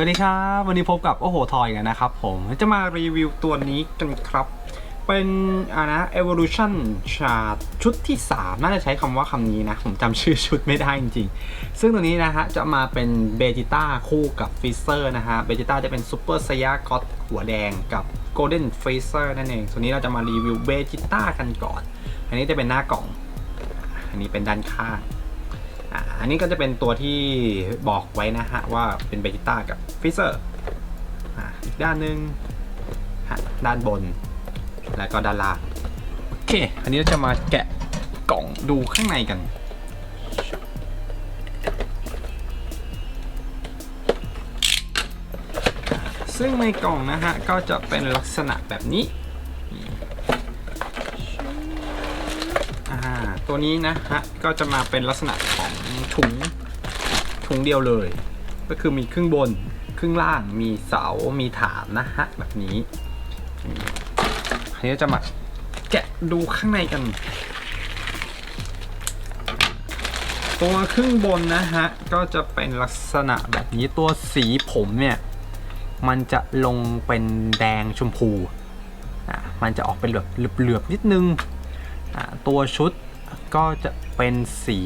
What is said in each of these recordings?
วัสดีครับ วันนี้พบกับโอ้โหทอยกันนะครับผมจะมารีวิวตัวนี้กันครับ เป็นอ่านะ evolution chart ชุดที่ 3 น่าจะใช้คำว่าคำนี้นะ ผมจำชื่อชุดไม่ได้จริงๆ ซึ่งตัวนี้นะฮะ จะมาเป็นเบจิต้าคู่กับฟิเซอร์นะฮะเบจิต้าจะเป็นซูเปอร์ไซยาก็อตหัวแดงกับโกลเด้นฟิเซอร์นั่นเองส่วนนี้เราจะมารีวิวเบจิต้ากันก่อน อันนี้จะเป็นหน้ากล่อง อันนี้เป็นด้านข้าง อันนี้ก็จะเป็นตัวที่บอกไว้นะฮะ ว่าเป็นเบจิต้ากับฟิเซอร์อีกด้านหนึ่งด้านบน แล้วก็ด้านล่างโอเค อันนี้เราจะมาแกะกล่องดูข้างในกันซึ่งในกล่องนะฮะ ก็จะเป็นลักษณะแบบนี้ อ่าตัวนี้นะฮะก็จะมาเป็นลักษณะของถุงถุงเดียวเลย ก็คือมีครึ่งบนครึ่งล่างมีเสา มีฐานนะฮะแบบนี้อันนี้จะมาแกะดูข้างในกัน ตัวครึ่งบนนะฮะก็จะเป็นลักษณะแบบนี้ตัวสีผมเนี่ยมันจะลงเป็นแดงชมพูอะมันจะออกเป็นแบบเหลือบๆนิดนึง ตัวชุดก็จะเป็นสี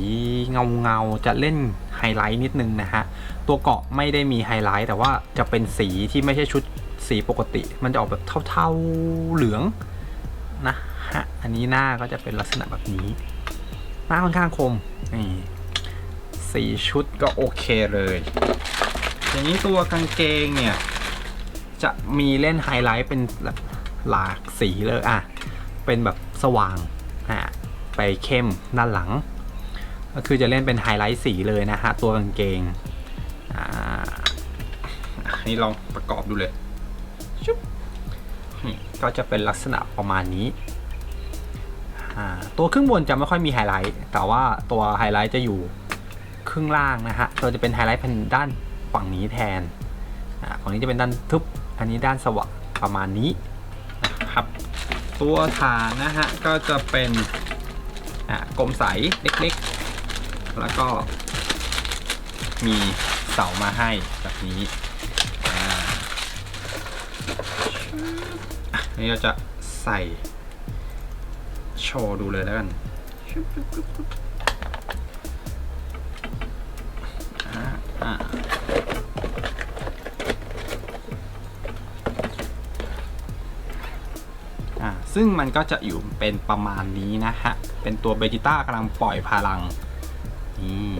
เงาเงาจะเล่นไฮไลท์นิดนึงนะฮะ ตัวเกาะไม่ได้มีไฮไลท์แต่ว่าจะเป็นสีที่ไม่ใช่ชุดสีปกติ มันจะออกแบบเทาๆเหลืองนะฮะ อันนี้หน้าก็จะเป็นลักษณะแบบนี้ หน้าค่อนข้างคมนี่สีชุดก็โอเคเลย อย่างนี้ตัวกางเกงเนี่ย จะมีเล่นไฮไลท์เป็นแบบหลากสีเลยอะ เป็นแบบสว่าง ไปเข้มด้านหลัง ก็คือจะเล่นเป็นไฮไลท์สีเลยนะฮะ ตัวกางเกงอ่านนี้ลองประกอบดูเลยชุบก็จะเป็นลักษณะประมาณนี้ ตัวครึ่งบนจะไม่ค่อยมีไฮไลท์ แต่ว่าตัวไฮไลท์จะอยู่ครึ่งล่างนะฮะตัวจะเป็นไฮไลท์เป็นด้านฝั่งนี้แทน ฝั่งนี้จะเป็นด้านทึบ อันนี้ด้านสว่างประมาณนี้นะครับ ตัวฐานนะฮะก็จะเป็น อ่ากลมใสเล็กๆ แล้วก็มีเสามาให้แบบนี้อ่าอะนี่เราจะใส่โชว์ดูเลยแล้วกันอ่าซึ่งมันก็จะอยู่เป็นประมาณนี้นะฮะ เป็นตัวเบจิต้ากำลังปล่อยพลังนี่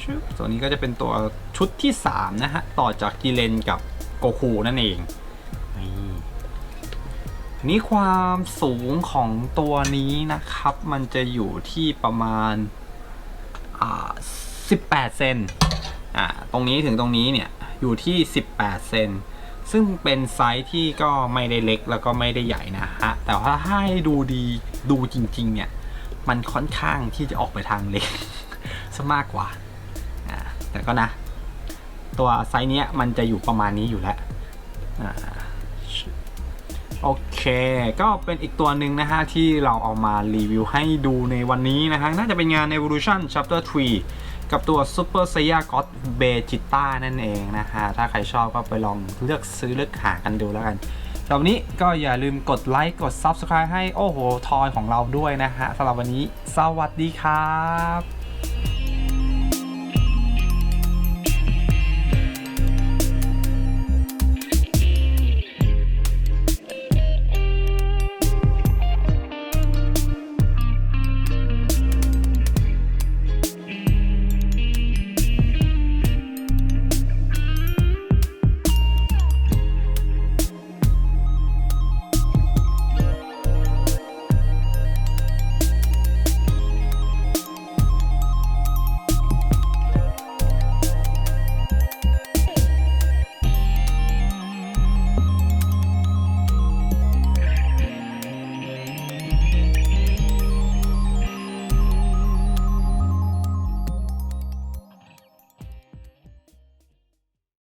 ชึบตัวนี้ก็จะเป็นตัวชุดที่ 3 นะฮะ ต่อจากกิเลนกับโกคูนั่นเองนี่นี่ความสูงของตัวนี้นะครับ มันจะอยู่ที่ประมาณอ่า18 เซนอ่าตรงนี้ถึงตรงนี้เนี่ย อยู่ที่ 18 เซนซึ่งเป็นไซส์ที่ก็ไม่ได้เล็กแล้วก็ไม่ได้ใหญ่นะฮะ แต่ว่าถ้าให้ดูดี ดูจริง ๆ เนี่ย มันค่อนข้างที่จะออกไปทางเล็กซะมากกว่าอ่าแต่ก็นะ ตัวไซส์เนี้ยมันจะอยู่ประมาณนี้อยู่แล้วอ่าโอเค ก็เป็นอีกตัวหนึ่งนะฮะ ที่เราเอามารีวิวให้ดูในวันนี้นะฮะ น่าจะเป็นงาน Evolution Chapter 3 กับตัว Super Saiya God Vegeta นั่นเองนะฮะ ถ้าใครชอบก็ไปลองเลือกซื้อเลือกหากันดูแล้วกัน สำหรับนนี้ก็อย่าลืมกดไลค์กด Subscribe ให้โอ้โห ทอยของเราด้วยนะฮะสำหรับวันนี้ สวัสดีครับ